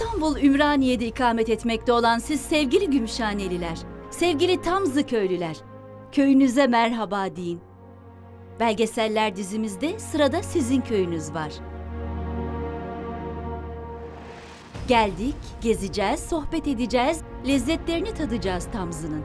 İstanbul Ümraniye'de ikamet etmekte olan siz sevgili Gümüşhaneliler, sevgili Tamzı köylüler, köyünüze merhaba deyin. Belgeseller dizimizde sırada sizin köyünüz var. Geldik, gezeceğiz, sohbet edeceğiz, lezzetlerini tadacağız Tamzı'nın.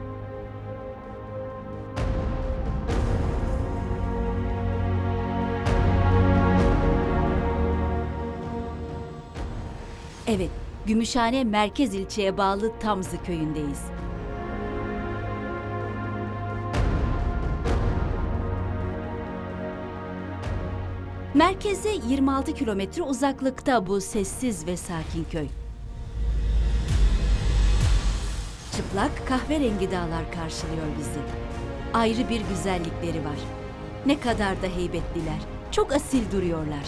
Evet, Gümüşhane merkez ilçeye bağlı Tamzı köyündeyiz. Merkeze 26 kilometre uzaklıkta bu sessiz ve sakin köy. Çıplak kahverengi dağlar karşılıyor bizi. Ayrı bir güzellikleri var. Ne kadar da heybetliler. Çok asil duruyorlar.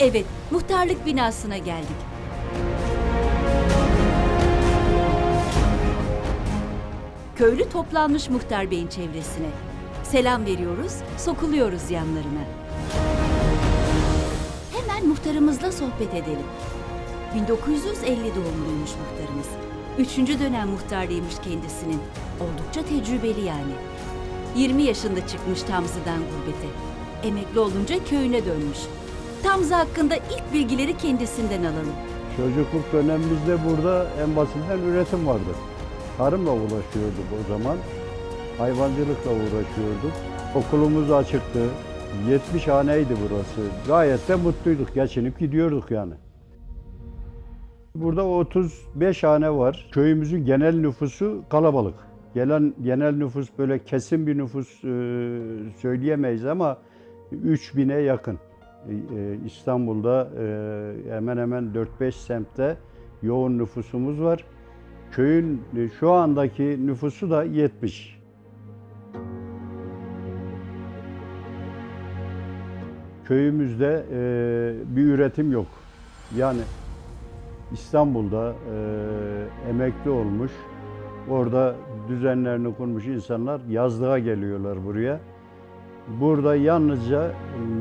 Evet, muhtarlık binasına geldik. Köylü toplanmış muhtar beyin çevresine. Selam veriyoruz, sokuluyoruz yanlarına. Hemen muhtarımızla sohbet edelim. 1950 doğumluymuş muhtarımız. Üçüncü dönem muhtarlıymış kendisinin. Oldukça tecrübeli yani. 20 yaşında çıkmış Tamzı'dan gurbete. Emekli olunca köyüne dönmüş. Tamzı hakkında ilk bilgileri kendisinden alalım. Çocukluk dönemimizde burada en basitinden üretim vardı. Tarımla uğraşıyorduk o zaman. Hayvancılıkla uğraşıyorduk. Okulumuz açıktı. 70 haneydi burası. Gayet de mutluyduk. Geçinip gidiyorduk yani. Burada 35 hane var. Köyümüzün genel nüfusu kalabalık. Gelen genel nüfus böyle kesin bir nüfus e, söyleyemeyiz ama 3000'e yakın. E, e, İstanbul'da e, hemen hemen 4-5 semtte yoğun nüfusumuz var. Köyün şu andaki nüfusu da 70. Köyümüzde bir üretim yok. Yani İstanbul'da emekli olmuş, orada düzenlerini kurmuş insanlar yazlığa geliyorlar buraya. Burada yalnızca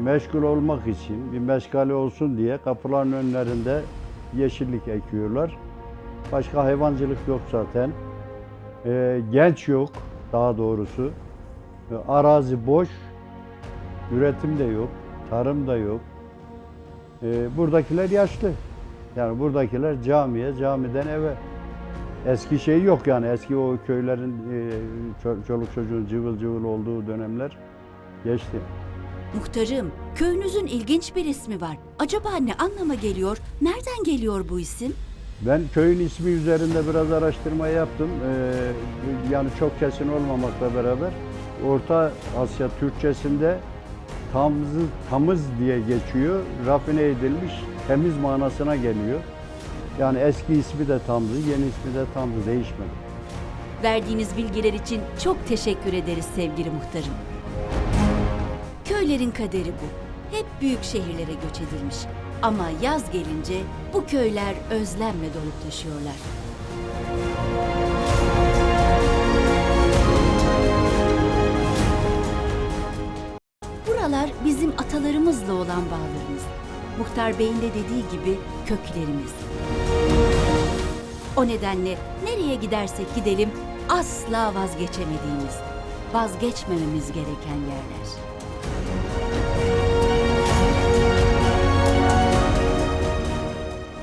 meşgul olmak için, bir meşgale olsun diye kapıların önlerinde yeşillik ekiyorlar. Başka hayvancılık yok zaten. Ee, genç yok daha doğrusu. Ee, arazi boş, üretim de yok, tarım da yok. Ee, buradakiler yaşlı. Yani buradakiler camiye, camiden eve. Eski şey yok yani eski o köylerin e, ço- çoluk çocuğun cıvıl cıvıl olduğu dönemler geçti. Muhtarım, köyünüzün ilginç bir ismi var. Acaba ne anlama geliyor? Nereden geliyor bu isim? Ben köyün ismi üzerinde biraz araştırma yaptım. Ee, yani çok kesin olmamakla beraber Orta Asya Türkçesinde tamzı, tamız diye geçiyor. Rafine edilmiş, temiz manasına geliyor. Yani eski ismi de tamzı, yeni ismi de tamzı değişmedi. Verdiğiniz bilgiler için çok teşekkür ederiz sevgili muhtarım. Köylerin kaderi bu. Hep büyük şehirlere göç edilmiş. Ama yaz gelince bu köyler özlemle dolup taşıyorlar. Buralar bizim atalarımızla olan bağlarımız. Muhtar Bey'in de dediği gibi köklerimiz. O nedenle nereye gidersek gidelim asla vazgeçemediğimiz, vazgeçmememiz gereken yerler.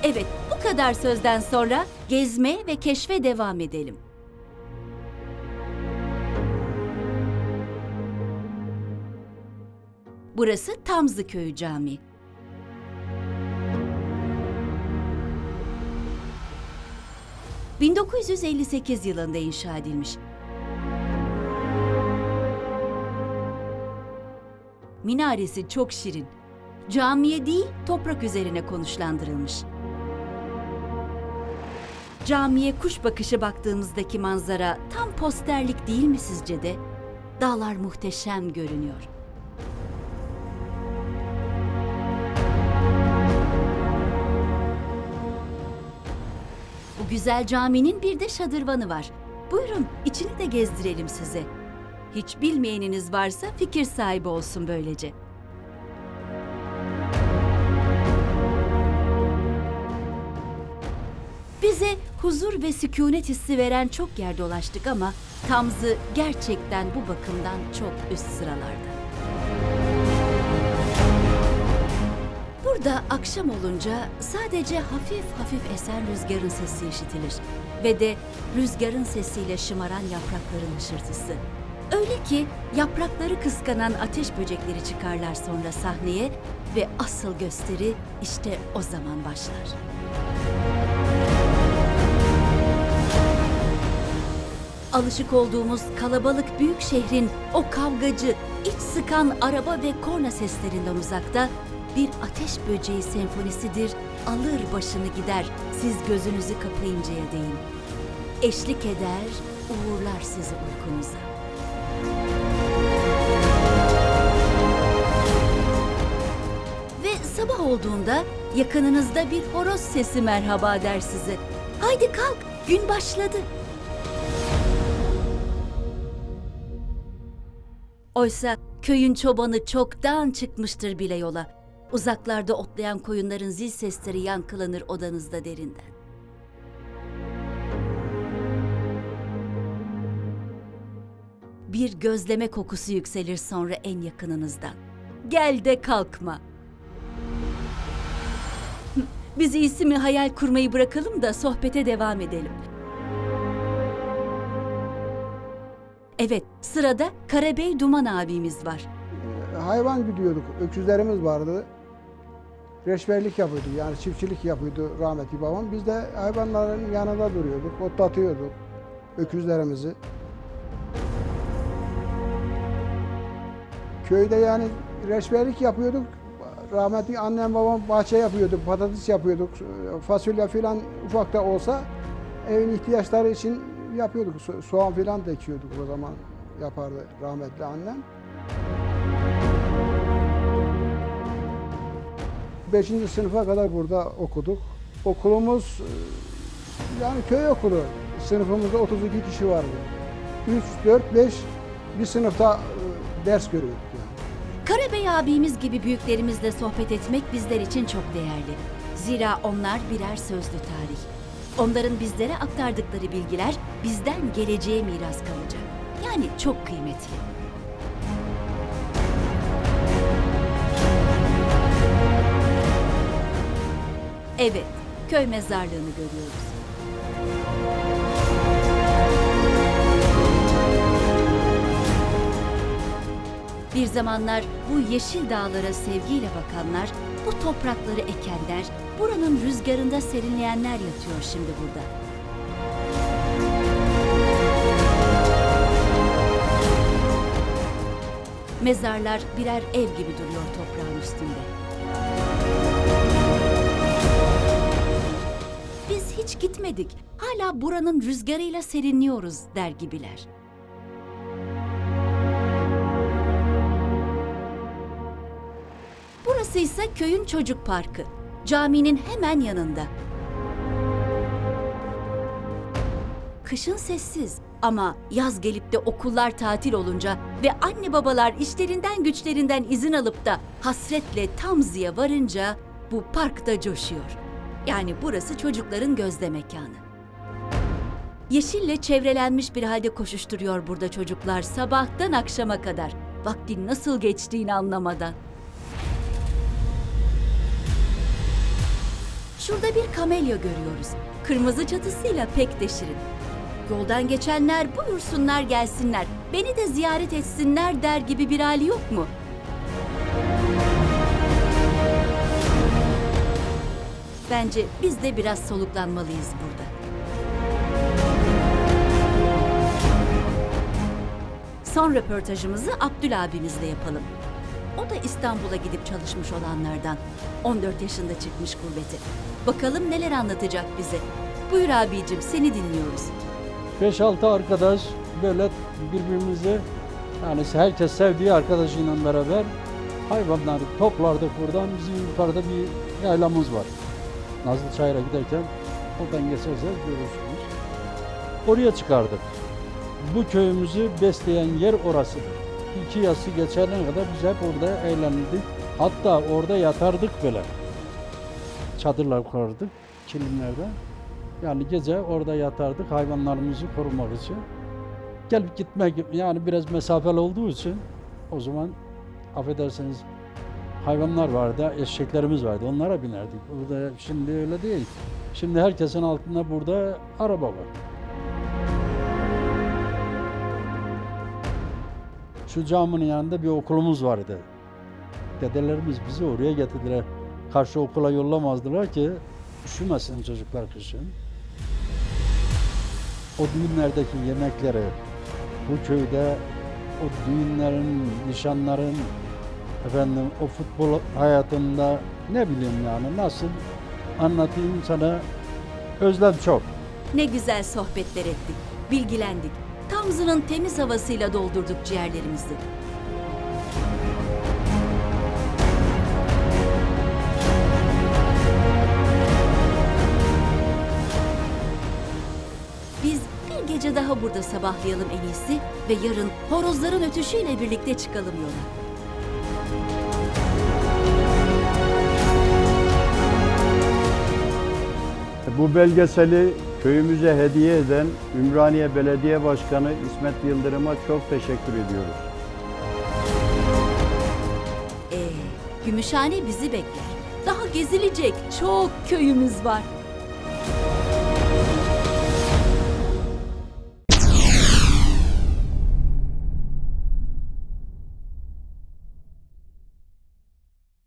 Evet, bu kadar sözden sonra gezmeye ve keşfe devam edelim. Burası Tamzı Köyü Camii. ...1958 yılında inşa edilmiş. Minaresi çok şirin. Camiye değil, toprak üzerine konuşlandırılmış. Camiye kuş bakışı baktığımızdaki manzara tam posterlik değil mi sizce de? Dağlar muhteşem görünüyor. Bu güzel caminin bir de şadırvanı var. Buyurun içini de gezdirelim size. Hiç bilmeyeniniz varsa fikir sahibi olsun böylece. Bize huzur ve sükunet hissi veren çok yer dolaştık ama Tamzı gerçekten bu bakımdan çok üst sıralarda. Burada akşam olunca sadece hafif hafif esen rüzgarın sesi işitilir ve de rüzgarın sesiyle şımaran yaprakların hışırtısı. Öyle ki yaprakları kıskanan ateş böcekleri çıkarlar sonra sahneye ve asıl gösteri işte o zaman başlar. Alışık olduğumuz kalabalık büyük şehrin o kavgacı, iç sıkan araba ve korna seslerinden uzakta bir ateş böceği senfonisidir, alır başını gider siz gözünüzü kapayıncaya değin. Eşlik eder, uğurlar sizi uykunuza. Sabah olduğunda yakınınızda bir horoz sesi merhaba der size. Haydi kalk, gün başladı. Oysa köyün çobanı çoktan çıkmıştır bile yola. Uzaklarda otlayan koyunların zil sesleri yankılanır odanızda derinden. Bir gözleme kokusu yükselir sonra en yakınınızdan. Gel de kalkma. Biz iyisi hayal kurmayı bırakalım da sohbete devam edelim. Evet, sırada Karabey Duman abimiz var. hayvan güdüyorduk. Öküzlerimiz vardı. Reşberlik yapıyordu yani çiftçilik yapıyordu rahmetli babam. Biz de hayvanların yanında duruyorduk, otlatıyorduk öküzlerimizi. Köyde yani reşberlik yapıyorduk. Rahmetli annem babam bahçe yapıyordu, patates yapıyorduk, fasulye filan ufak da olsa evin ihtiyaçları için yapıyorduk. So- soğan filan da ekiyorduk o zaman yapardı rahmetli annem. 5. sınıfa kadar burada okuduk. Okulumuz e, yani köy okulu. Sınıfımızda 32 kişi vardı. 3, 4, 5 bir sınıfta e, ders görüyorduk. Karabey abimiz gibi büyüklerimizle sohbet etmek bizler için çok değerli. Zira onlar birer sözlü tarih. Onların bizlere aktardıkları bilgiler bizden geleceğe miras kalacak. Yani çok kıymetli. Evet, köy mezarlığını görüyoruz. Bir zamanlar bu yeşil dağlara sevgiyle bakanlar, bu toprakları ekenler, buranın rüzgarında serinleyenler yatıyor şimdi burada. Mezarlar birer ev gibi duruyor toprağın üstünde. Biz hiç gitmedik. Hala buranın rüzgarıyla serinliyoruz der gibiler. Burası ise köyün çocuk parkı. Caminin hemen yanında. Kışın sessiz ama yaz gelip de okullar tatil olunca ve anne babalar işlerinden güçlerinden izin alıp da hasretle Tamzı'ya varınca bu parkta coşuyor. Yani burası çocukların gözde mekanı. Yeşille çevrelenmiş bir halde koşuşturuyor burada çocuklar sabahtan akşama kadar. Vaktin nasıl geçtiğini anlamadan. Şurada bir kamelya görüyoruz. Kırmızı çatısıyla pek de şirin. Yoldan geçenler buyursunlar gelsinler, beni de ziyaret etsinler der gibi bir hali yok mu? Bence biz de biraz soluklanmalıyız burada. Son röportajımızı Abdül abimizle yapalım. O da İstanbul'a gidip çalışmış olanlardan. 14 yaşında çıkmış gurbete. Bakalım neler anlatacak bize. Buyur abicim seni dinliyoruz. 5-6 arkadaş böyle birbirimizi yani herkes sevdiği arkadaşıyla beraber hayvanları toplardık buradan. Bizim yukarıda bir yaylamız var. Nazlı Çayır'a giderken oradan geçerseniz görürsünüz. Oraya çıkardık. Bu köyümüzü besleyen yer orasıdır. İki yası geçene kadar biz hep orada eğlenirdik. Hatta orada yatardık böyle. Çadırlar kurardık kilimlerde. Yani gece orada yatardık hayvanlarımızı korumak için. Gelip gitmek yani biraz mesafeli olduğu için o zaman affedersiniz hayvanlar vardı, eşeklerimiz vardı. Onlara binerdik. Burada şimdi öyle değil. Şimdi herkesin altında burada araba var. Şu caminin yanında bir okulumuz vardı. Dedelerimiz bizi oraya getirdiler. Karşı okula yollamazdılar ki üşümesin çocuklar kışın. O düğünlerdeki yemekleri, bu köyde o düğünlerin, nişanların, efendim o futbol hayatında ne bileyim yani nasıl anlatayım sana özlem çok. Ne güzel sohbetler ettik, bilgilendik. Tamzı'nın temiz havasıyla doldurduk ciğerlerimizi. Burada sabahlayalım en iyisi ve yarın horozların ötüşüyle birlikte çıkalım yola. Bu belgeseli köyümüze hediye eden Ümraniye Belediye Başkanı İsmet Yıldırım'a çok teşekkür ediyoruz. Ee, Gümüşhane bizi bekler. Daha gezilecek çok köyümüz var.